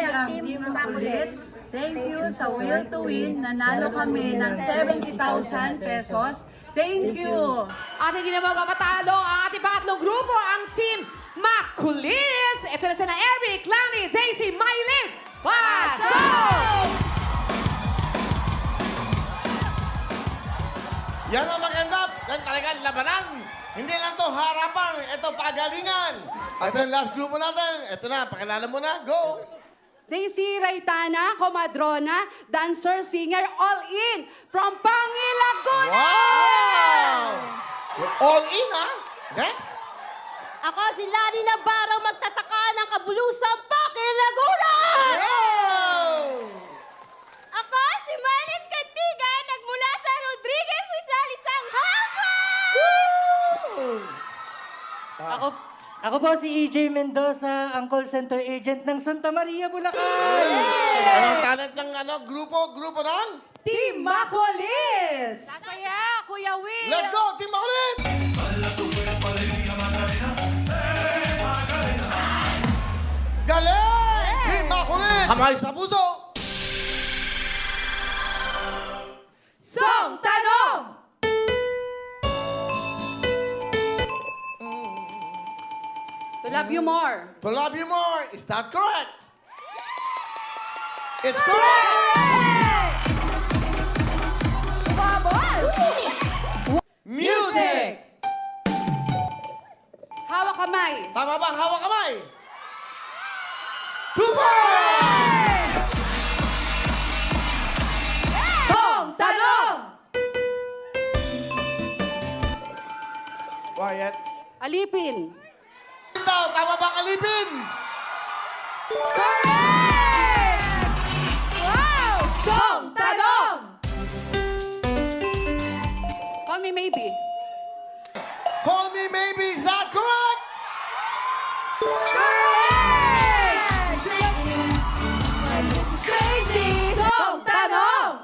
ang Team Makulit. Thank you sa Will to Win. Nanalo kami ng 70,000 pesos. Thank you! At hindi na magpapatalo ang ating pangatlong grupo, ang Team Makulis. Ito na sina Eric, Lani, JC, Mylene. Pasok! Yan ang maganda. Yan talagang labanan. Hindi lang to harapan. Ito pagalingan. At ang last grupo natin. Ito na, pakilala mo na. Go! Daisy Raytana, komadrona, dancer, singer, all in from Pangilaguna! Wow! You're all in, ha? Next. Ako si Lani Navarro magtataka ng kabulusang Paki Laguna! Wow! Ako si Marlene Cantiga, nagmula sa Rodriguez Rizal, isang Ako, ako po si EJ Mendoza, ang call center agent ng Santa Maria, Bulacan. Anong talent ng ano, grupo? Grupo ng? Team Makulis! Kaya, Kuya Will. Let's go, Team Makulit! Galing! Team Makulit! Kamay sa puso! Love you more. To love you more, is that correct? It's correct! Music! Hawak kamay. Tama ba ang hawak kamay? Two points! Song Tanong! Quiet. Alipin. Daw, tama ba ang alipin? Correct! Wow! Song Tanong! Call me maybe. Call me maybe, is that correct? Correct! This is crazy! Song Tanong!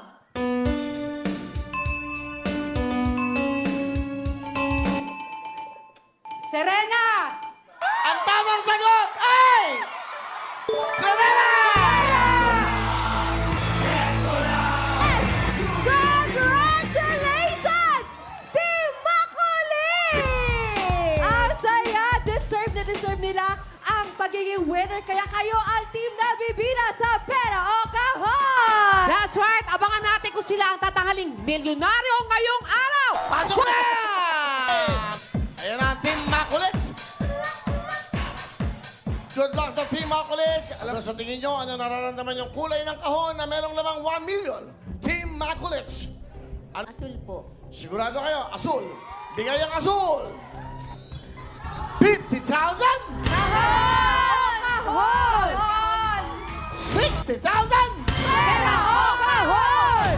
Serena! Winner. Kaya kayo ang team na bibida sa pera o kahon! That's right. Abangan natin kung sila ang tatanghaling milyonaryo ngayong araw. Pasok na! Ayan ang Team Makulits. Good luck sa Team Makulits. Alam sa tingin nyo, ano nararamdaman yung kulay ng kahon na merong lamang 1 million? Team Makulits. Ano? Asul po. Sigurado kayo, asul. Bigay ang asul. 50,000? Kahon! 60,000? Pera o kahon!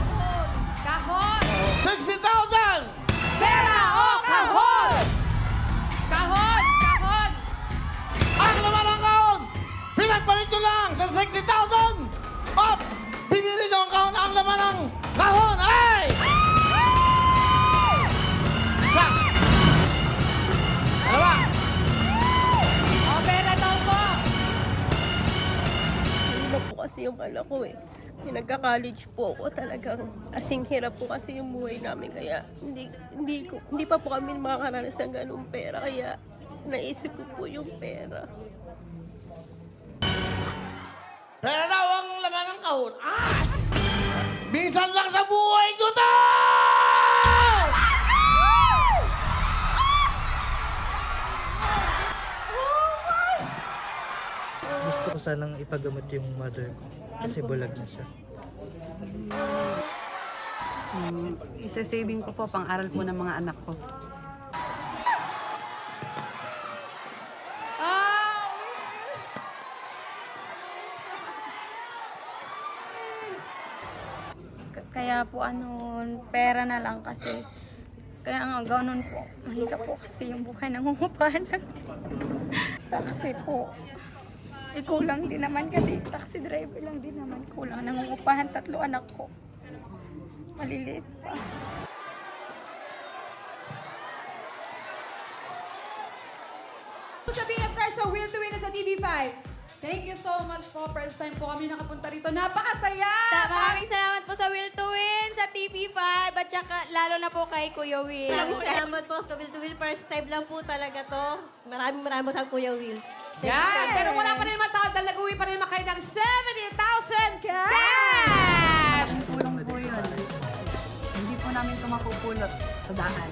Kahon! 60,000? Pera o kahon! Kahon! Kahon! Ang laman ng kahon! Pinagpalit nyo lang sa 60,000! Up! Binili nyo ang kahon, ang laman ng anak ko eh. Pinagka-college po ako talagang asing hirap po kasi yung buhay namin kaya hindi hindi ko hindi pa po kami makakaranas ng ganung pera kaya naisip ko po yung pera. Pera daw ang laman ng kahon. Ah! Minsan lang sa buhay ko to! Gusto ko sanang ipagamot yung mother ko kasi bulag na siya. Isa-saving ko po pang-aral po ng mga anak ko. Kaya po ano, pera na lang kasi. Kaya nga ganun po. Mahirap po kasi yung buhay ng umupahan taxi po. Eh, kulang din naman kasi taxi driver lang din naman. Kulang nangungupahan tatlo anak ko. Maliliit pa. Sabihin of course sa Will to Win at sa TV5. Thank you so much po. First time po kami nakapunta rito. Napakasaya! Maraming salamat po sa Will to Win, sa TV5, at saka lalo na po kay Kuya Will. Maraming salamat po sa Will to Will. First time lang po talaga to. Maraming maraming sa Kuya Will. Yan! Pero wala pa rin naman tao dahil nag-uwi pa rin naman kayo ng 70,000 cash! Tulong po yun. Hindi po namin ito mapupulot sa daan.